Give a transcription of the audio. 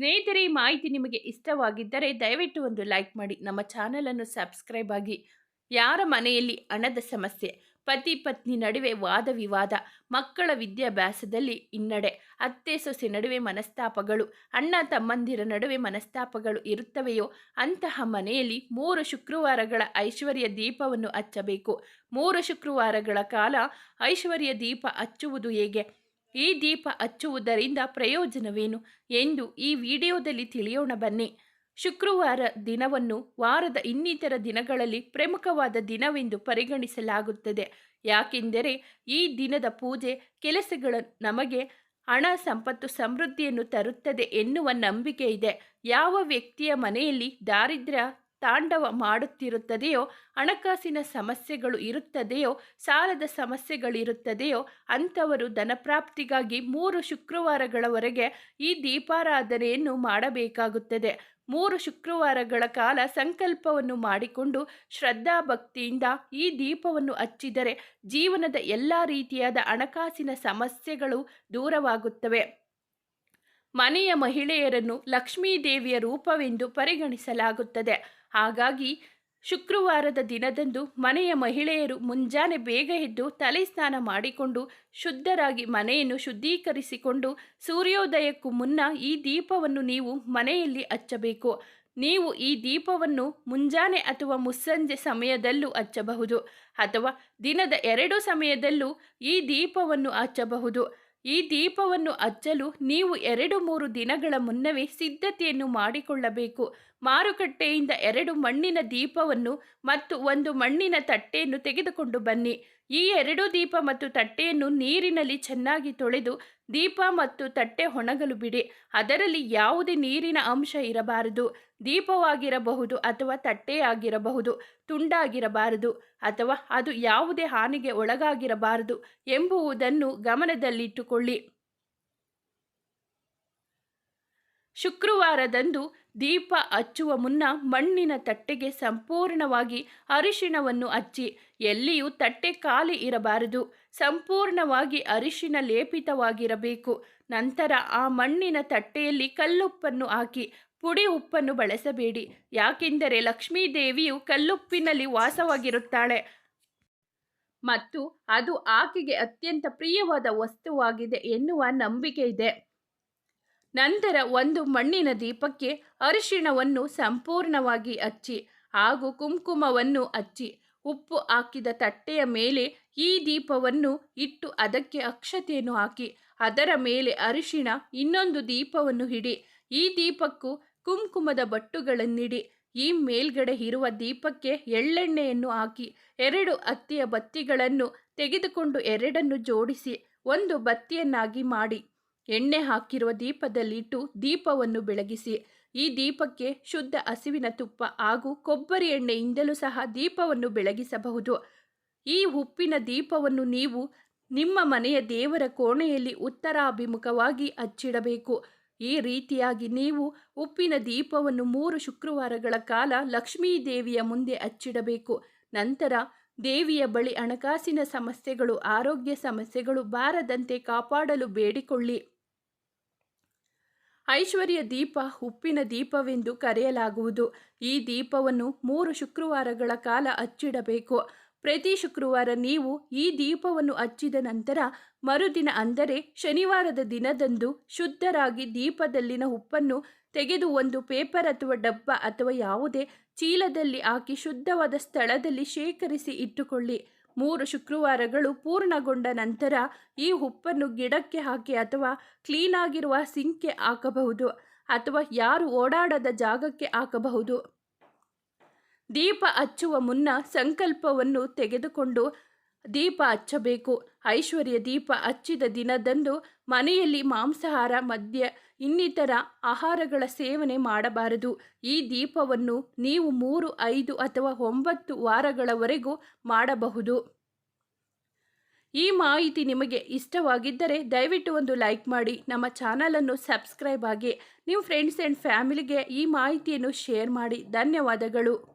ಸ್ನೇಹಿತರೆ, ಈ ಮಾಹಿತಿ ನಿಮಗೆ ಇಷ್ಟವಾಗಿದ್ದರೆ ದಯವಿಟ್ಟು ಒಂದು ಲೈಕ್ ಮಾಡಿ. ನಮ್ಮ ಚಾನಲನ್ನು ಸಬ್ಸ್ಕ್ರೈಬ್ ಆಗಿ. ಯಾರ ಮನೆಯಲ್ಲಿ ಹಣದ ಸಮಸ್ಯೆ, ಪತಿ ಪತ್ನಿ ನಡುವೆ ವಾದ ವಿವಾದ, ಮಕ್ಕಳ ವಿದ್ಯಾಭ್ಯಾಸದಲ್ಲಿ ಹಿನ್ನಡೆ, ಅತ್ತೆ ಸೊಸೆ ನಡುವೆ ಮನಸ್ತಾಪಗಳು, ಅಣ್ಣ ತಮ್ಮಂದಿರ ನಡುವೆ ಮನಸ್ತಾಪಗಳು ಇರುತ್ತವೆಯೋ, ಅಂತಹ ಮನೆಯಲ್ಲಿ ಮೂರು ಶುಕ್ರವಾರಗಳ ಐಶ್ವರ್ಯ ದೀಪವನ್ನು ಹಚ್ಚಬೇಕು. ಮೂರು ಶುಕ್ರವಾರಗಳ ಕಾಲ ಐಶ್ವರ್ಯ ದೀಪ ಹಚ್ಚುವುದು ಹೇಗೆ? ಈ ದೀಪ ಹಚ್ಚುವುದರಿಂದ ಪ್ರಯೋಜನವೇನು ಎಂದು ಈ ವಿಡಿಯೋದಲ್ಲಿ ತಿಳಿಯೋಣ ಬನ್ನಿ. ಶುಕ್ರವಾರ ದಿನವನ್ನು ವಾರದ ಇನ್ನಿತರ ದಿನಗಳಲ್ಲಿ ಪ್ರಮುಖವಾದ ದಿನವೆಂದು ಪರಿಗಣಿಸಲಾಗುತ್ತದೆ. ಯಾಕೆಂದರೆ ಈ ದಿನದ ಪೂಜೆ ಕೆಲಸಗಳು ನಮಗೆ ಹಣ, ಸಂಪತ್ತು, ಸಮೃದ್ಧಿಯನ್ನು ತರುತ್ತದೆ ಎನ್ನುವ ನಂಬಿಕೆ ಇದೆ. ಯಾವ ವ್ಯಕ್ತಿಯ ಮನೆಯಲ್ಲಿ ದಾರಿದ್ರ್ಯ ತಾಂಡವ ಮಾಡುತ್ತಿರುತ್ತದೆಯೋ, ಹಣಕಾಸಿನ ಸಮಸ್ಯೆಗಳು ಇರುತ್ತದೆಯೋ, ಸಾಲದ ಸಮಸ್ಯೆಗಳಿರುತ್ತದೆಯೋ, ಅಂಥವರು ಧನಪ್ರಾಪ್ತಿಗಾಗಿ ಮೂರು ಶುಕ್ರವಾರಗಳವರೆಗೆ ಈ ದೀಪಾರಾಧನೆಯನ್ನು ಮಾಡಬೇಕಾಗುತ್ತದೆ. ಮೂರು ಶುಕ್ರವಾರಗಳ ಕಾಲ ಸಂಕಲ್ಪವನ್ನು ಮಾಡಿಕೊಂಡು ಶ್ರದ್ಧಾಭಕ್ತಿಯಿಂದ ಈ ದೀಪವನ್ನು ಹಚ್ಚಿದರೆ ಜೀವನದ ಎಲ್ಲ ರೀತಿಯಾದ ಹಣಕಾಸಿನ ಸಮಸ್ಯೆಗಳು ದೂರವಾಗುತ್ತವೆ. ಮನೆಯ ಮಹಿಳೆಯರನ್ನು ಲಕ್ಷ್ಮೀದೇವಿಯ ರೂಪವೆಂದು ಪರಿಗಣಿಸಲಾಗುತ್ತದೆ. ಹಾಗಾಗಿ ಶುಕ್ರವಾರದ ದಿನದಂದು ಮನೆಯ ಮಹಿಳೆಯರು ಮುಂಜಾನೆ ಬೇಗ ಎದ್ದು ತಲೆ ಸ್ನಾನ ಮಾಡಿಕೊಂಡು ಶುದ್ಧರಾಗಿ ಮನೆಯನ್ನು ಶುದ್ಧೀಕರಿಸಿಕೊಂಡು ಸೂರ್ಯೋದಯಕ್ಕೂ ಮುನ್ನ ಈ ದೀಪವನ್ನು ನೀವು ಮನೆಯಲ್ಲಿ ಹಚ್ಚಬೇಕು. ನೀವು ಈ ದೀಪವನ್ನು ಮುಂಜಾನೆ ಅಥವಾ ಮುಸ್ಸಂಜೆ ಸಮಯದಲ್ಲೂ ಹಚ್ಚಬಹುದು ಅಥವಾ ದಿನದ ಎರಡು ಸಮಯದಲ್ಲೂ ಈ ದೀಪವನ್ನು ಹಚ್ಚಬಹುದು. ಈ ದೀಪವನ್ನು ಹಚ್ಚಲು ನೀವು ಎರಡು ಮೂರು ದಿನಗಳ ಮುನ್ನವೇ ಸಿದ್ಧತೆಯನ್ನು ಮಾಡಿಕೊಳ್ಳಬೇಕು. ಮಾರುಕಟ್ಟೆಯಿಂದ ಎರಡು ಮಣ್ಣಿನ ದೀಪವನ್ನು ಮತ್ತು ಒಂದು ಮಣ್ಣಿನ ತಟ್ಟೆಯನ್ನು ತೆಗೆದುಕೊಂಡು ಬನ್ನಿ. ಈ ಎರಡು ದೀಪ ಮತ್ತು ತಟ್ಟೆಯನ್ನು ನೀರಿನಲ್ಲಿ ಚೆನ್ನಾಗಿ ತೊಳೆದು ದೀಪ ಮತ್ತು ತಟ್ಟೆ ಒಣಗಲು ಬಿಡಿ. ಅದರಲ್ಲಿ ಯಾವುದೇ ನೀರಿನ ಅಂಶ ಇರಬಾರದು. ದೀಪವಾಗಿರಬಹುದು ಅಥವಾ ತಟ್ಟೆಯಾಗಿರಬಹುದು, ತುಂಡಾಗಿರಬಾರದು ಅಥವಾ ಅದು ಯಾವುದೇ ಹಾನಿಗೆ ಒಳಗಾಗಿರಬಾರದು ಎಂಬುವುದನ್ನು ಗಮನದಲ್ಲಿಟ್ಟುಕೊಳ್ಳಿ. ಶುಕ್ರವಾರದಂದು ದೀಪ ಹಚ್ಚುವ ಮುನ್ನ ಮಣ್ಣಿನ ತಟ್ಟೆಗೆ ಸಂಪೂರ್ಣವಾಗಿ ಅರಿಶಿಣವನ್ನು ಹಚ್ಚಿ, ಎಲ್ಲಿಯೂ ತಟ್ಟೆ ಖಾಲಿ ಇರಬಾರದು. ಸಂಪೂರ್ಣವಾಗಿ ಅರಿಶಿನ ಲೇಪಿತವಾಗಿರಬೇಕು. ನಂತರ ಆ ಮಣ್ಣಿನ ತಟ್ಟೆಯಲ್ಲಿ ಕಲ್ಲುಪ್ಪನ್ನು ಹಾಕಿ, ಪುಡಿ ಉಪ್ಪನ್ನು ಬಳಸಬೇಡಿ. ಯಾಕೆಂದರೆ ಲಕ್ಷ್ಮೀದೇವಿಯು ಕಲ್ಲುಪ್ಪಿನಲ್ಲಿ ವಾಸವಾಗಿರುತ್ತಾಳೆ. ಮತ್ತು ಅದು ಆಕೆಗೆ ಅತ್ಯಂತ ಪ್ರಿಯವಾದ ವಸ್ತುವಾಗಿದೆ ಎನ್ನುವ ನಂಬಿಕೆ ಇದೆ. ನಂತರ ಒಂದು ಮಣ್ಣಿನ ದೀಪಕ್ಕೆ ಅರಿಶಿಣವನ್ನು ಸಂಪೂರ್ಣವಾಗಿ ಹಚ್ಚಿ ಹಾಗೂ ಕುಂಕುಮವನ್ನು ಹಚ್ಚಿ ಉಪ್ಪು ಹಾಕಿದ ತಟ್ಟೆಯ ಮೇಲೆ ಈ ದೀಪವನ್ನು ಇಟ್ಟು ಅದಕ್ಕೆ ಅಕ್ಷತೆಯನ್ನು ಹಾಕಿ, ಅದರ ಮೇಲೆ ಅರಿಶಿಣ ಇನ್ನೊಂದು ದೀಪವನ್ನು ಹಿಡಿ, ಈ ದೀಪಕ್ಕೂ ಕುಂಕುಮದ ಬಟ್ಟುಗಳನ್ನಿಡಿ, ಈ ಮೇಲ್ಗಡೆ ಇರುವ ದೀಪಕ್ಕೆ ಎಳ್ಳೆಣ್ಣೆಯನ್ನು ಹಾಕಿ, ಎರಡು ಹತ್ತಿಯ ಬತ್ತಿಗಳನ್ನು ತೆಗೆದುಕೊಂಡು ಎರಡನ್ನು ಜೋಡಿಸಿ, ಒಂದು ಬತ್ತಿಯನ್ನಾಗಿ ಮಾಡಿ. ಎಣ್ಣೆ ಹಾಕಿರುವ ದೀಪದಲ್ಲಿಟ್ಟು ದೀಪವನ್ನು ಬೆಳಗಿಸಿ. ಈ ದೀಪಕ್ಕೆ ಶುದ್ಧ ಹಸಿವಿನ ತುಪ್ಪ ಹಾಗೂ ಕೊಬ್ಬರಿ ಎಣ್ಣೆಯಿಂದಲೂ ಸಹ ದೀಪವನ್ನು ಬೆಳಗಿಸಬಹುದು. ಈ ಉಪ್ಪಿನ ದೀಪವನ್ನು ನೀವು ನಿಮ್ಮ ಮನೆಯ ದೇವರ ಕೋಣೆಯಲ್ಲಿ ಉತ್ತರಾಭಿಮುಖವಾಗಿ ಹಚ್ಚಿಡಬೇಕು. ಈ ರೀತಿಯಾಗಿ ನೀವು ಉಪ್ಪಿನ ದೀಪವನ್ನು ಮೂರು ಶುಕ್ರವಾರಗಳ ಕಾಲ ಲಕ್ಷ್ಮೀ ದೇವಿಯ ಮುಂದೆ ಹಚ್ಚಿಡಬೇಕು. ನಂತರ ದೇವಿಯ ಬಳಿ ಹಣಕಾಸಿನ ಸಮಸ್ಯೆಗಳು, ಆರೋಗ್ಯ ಸಮಸ್ಯೆಗಳು ಬಾರದಂತೆ ಕಾಪಾಡಲು ಬೇಡಿಕೊಳ್ಳಿ. ಐಶ್ವರ್ಯ ದೀಪ ಉಪ್ಪಿನ ದೀಪವೆಂದು ಕರೆಯಲಾಗುವುದು. ಈ ದೀಪವನ್ನು ಮೂರು ಶುಕ್ರವಾರಗಳ ಕಾಲ ಹಚ್ಚಿಡಬೇಕು. ಪ್ರತಿ ಶುಕ್ರವಾರ ನೀವು ಈ ದೀಪವನ್ನು ಹಚ್ಚಿದ ನಂತರ ಮರುದಿನ ಅಂದರೆ ಶನಿವಾರದ ದಿನದಂದು ಶುದ್ಧರಾಗಿ ದೀಪದಲ್ಲಿನ ಉಪ್ಪನ್ನು ತೆಗೆದು ಒಂದು ಪೇಪರ್ ಅಥವಾ ಡಬ್ಬ ಅಥವಾ ಯಾವುದೇ ಚೀಲದಲ್ಲಿ ಹಾಕಿ ಶುದ್ಧವಾದ ಸ್ಥಳದಲ್ಲಿ ಶೇಖರಿಸಿ ಇಟ್ಟುಕೊಳ್ಳಿ. ಮೂರು ಶುಕ್ರವಾರಗಳು ಪೂರ್ಣಗೊಂಡ ನಂತರ ಈ ಉಪ್ಪನ್ನು ಗಿಡಕ್ಕೆ ಹಾಕಿ ಅಥವಾ ಕ್ಲೀನಾಗಿರುವ ಸಿಂಕ್ಗೆ ಹಾಕಬಹುದು ಅಥವಾ ಯಾರು ಓಡಾಡದ ಜಾಗಕ್ಕೆ ಹಾಕಬಹುದು. ದೀಪ ಹಚ್ಚುವ ಮುನ್ನ ಸಂಕಲ್ಪವನ್ನು ತೆಗೆದುಕೊಂಡು ದೀಪ ಹಚ್ಚಬೇಕು. ಐಶ್ವರ್ಯ ದೀಪ ಹಚ್ಚಿದ ದಿನದಂದು ಮನೆಯಲ್ಲಿ ಮಾಂಸಾಹಾರ, ಮದ್ಯ, ಇನ್ನಿತರ ಆಹಾರಗಳ ಸೇವನೆ ಮಾಡಬಾರದು. ಈ ದೀಪವನ್ನು ನೀವು ಮೂರು, ಐದು ಅಥವಾ ಒಂಬತ್ತು ವಾರಗಳವರೆಗೂ ಮಾಡಬಹುದು. ಈ ಮಾಹಿತಿ ನಿಮಗೆ ಇಷ್ಟವಾಗಿದ್ದರೆ ದಯವಿಟ್ಟು ಒಂದು ಲೈಕ್ ಮಾಡಿ. ನಮ್ಮ ಚಾನಲನ್ನು ಸಬ್ಸ್ಕ್ರೈಬ್ ಆಗಿ ನಿಮ್ಮ ಫ್ರೆಂಡ್ಸ್ ಆ್ಯಂಡ್ ಫ್ಯಾಮಿಲಿಗೆ ಈ ಮಾಹಿತಿಯನ್ನು ಶೇರ್ ಮಾಡಿ. ಧನ್ಯವಾದಗಳು.